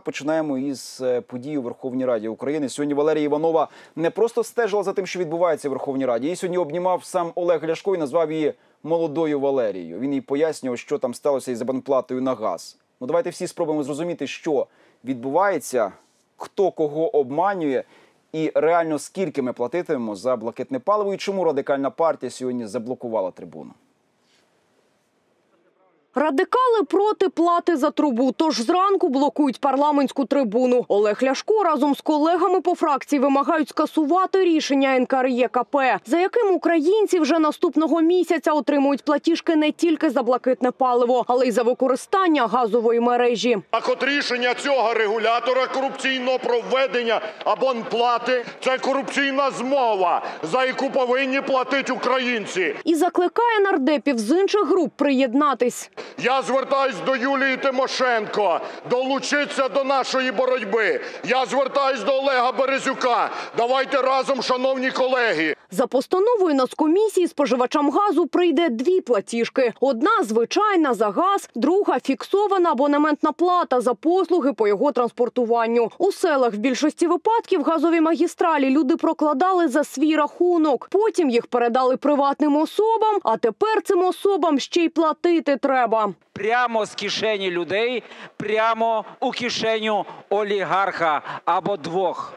Починаємо із е, подій у Верховній Раді України. Сьогодні Валерія Іванова не просто стежила за тим, що відбувається в Верховній Раді. Її сьогодні обнімав сам Олег Ляшко і назвав її молодою Валерією. Він їй пояснював, що там сталося із абонплатою на газ. Ну давайте всі спробуємо зрозуміти, що відбувається, хто кого обманює, і реально скільки ми платитимемо за блакитне паливо, і чому радикальна партія сьогодні заблокувала трибуну. Радикали проти плати за трубу, тож зранку блокують парламентську трибуну. Олег Ляшко разом з колегами по фракції вимагають скасувати рішення НКРЄКП, за яким українці вже наступного місяця отримують платіжки не тільки за блакитне паливо, але й за використання газової мережі. Так от рішення цього регулятора корупційного про введення абонплати – це корупційна змова, за яку повинні платити українці. І закликає нардепів з інших груп приєднатись. Я звертаюсь до Юлії Тимошенко, долучитися до нашої боротьби. Я звертаюсь до Олега Березюка. Давайте разом, шановні колеги. За постановою Нацкомісії споживачам газу прийде дві платіжки. Одна звичайна за газ, друга фіксована абонементна плата за послуги по його транспортуванню. У селах в більшості випадків газові магістралі люди прокладали за свій рахунок. Потім їх передали приватним особам, а тепер цим особам ще й платити треба. прямо з кишені людей, прямо у кишеню олігарха або двох.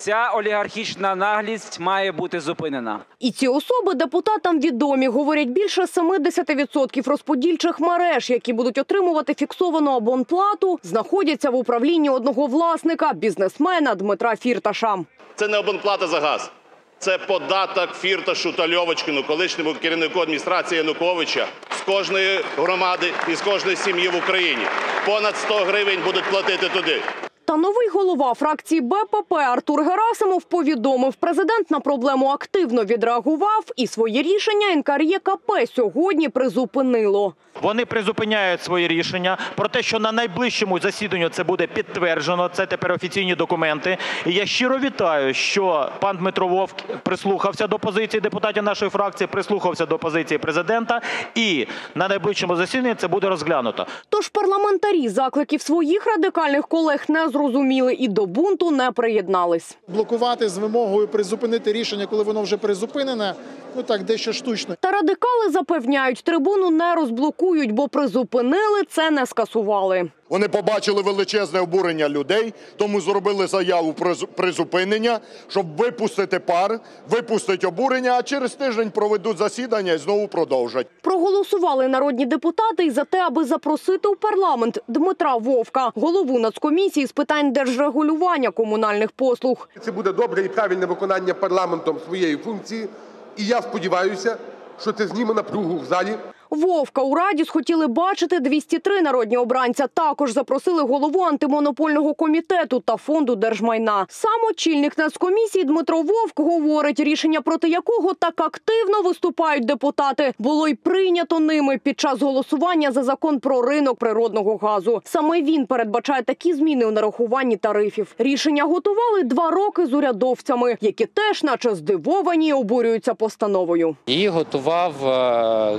Ця олігархічна наглість має бути зупинена. І ці особи депутатам відомі. Говорять, більше 70% розподільчих мереж, які будуть отримувати фіксовану абонплату, знаходяться в управлінні одного власника, бізнесмена Дмитра Фірташа. Це не абонплата за газ. Це податок Фірташу та Льовочкину, колишньому керівнику адміністрації Януковича, з кожної громади і з кожної сім'ї в Україні. Понад 100 гривень будуть платити туди. Та новий голова фракції БПП Артур Герасимов повідомив, президент на проблему активно відреагував і своє рішення НКРЄКП сьогодні призупинило. Вони призупиняють свої рішення про те, що на найближчому засіданні це буде підтверджено. Це тепер офіційні документи. І я щиро вітаю, що пан Дмитро Вовк прислухався до позиції депутатів нашої фракції, прислухався до позиції президента, і на найближчому засіданні це буде розглянуто. Тож парламентарі закликів своїх радикальних колег не зрозуміли і до бунту не приєднались. блокувати з вимогою призупинити рішення, коли воно вже призупинене, ну так дещо штучно. Та радикали запевняють, трибуну не розблокують, бо призупинили це не скасували. Вони побачили величезне обурення людей, тому зробили заяву про з- призупинення, щоб випустити пар, випустити обурення, а через тиждень проведуть засідання і знову продовжать. Проголосували народні депутати і за те, аби запросити у парламент Дмитра Вовка, голову Нацкомісії з питань держрегулювання комунальних послуг. Це буде добре і правильне виконання парламентом своєї функції. І я сподіваюся, що це зніме напругу в залі. Вовка у раді схотіли бачити 203 народні обранця. Також запросили голову антимонопольного комітету та фонду держмайна. Сам очільник Нацкомісії Дмитро Вовк говорить, рішення проти якого так активно виступають депутати, було й прийнято ними під час голосування за закон про ринок природного газу. Саме він передбачає такі зміни у нарахуванні тарифів. Рішення готували два роки з урядовцями, які теж, наче здивовані, обурюються постановою. Її готував е,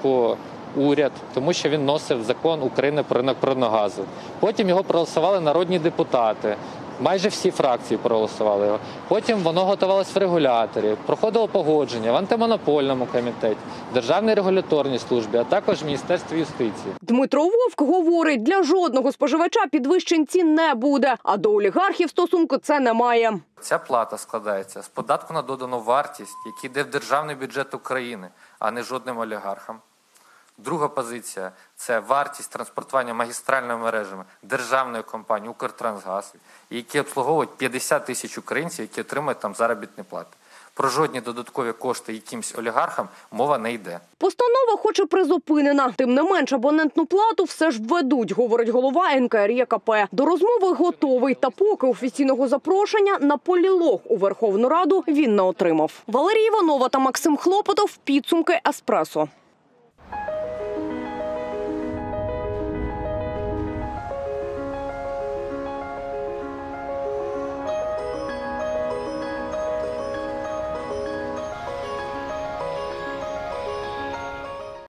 спочатку уряд, тому що він носив закон України про ринок природного газу. Потім його проголосували народні депутати. Майже всі фракції проголосували його. Потім воно готувалось в регуляторі, проходило погодження в антимонопольному комітеті, Державній регуляторній службі, а також в Міністерстві юстиції. Дмитро Вовк говорить, для жодного споживача підвищень цін не буде, а до олігархів стосунку це немає. Ця плата складається з податку на додану вартість, який йде в державний бюджет України, а не жодним олігархам. Друга позиція це вартість транспортування магістральними мережами державної компанії Укртрансгаз, які обслуговують 50 тисяч українців, які отримують там заробітні плати. Про жодні додаткові кошти якимсь олігархам мова не йде. Постанова хоч і призупинена. Тим не менш, абонентну плату все ж введуть, говорить голова НКРЄКП. До розмови готовий. Та поки офіційного запрошення на полілог у Верховну Раду він не отримав. Валерій Іванова та Максим Хлопотов. Підсумки Еспресо.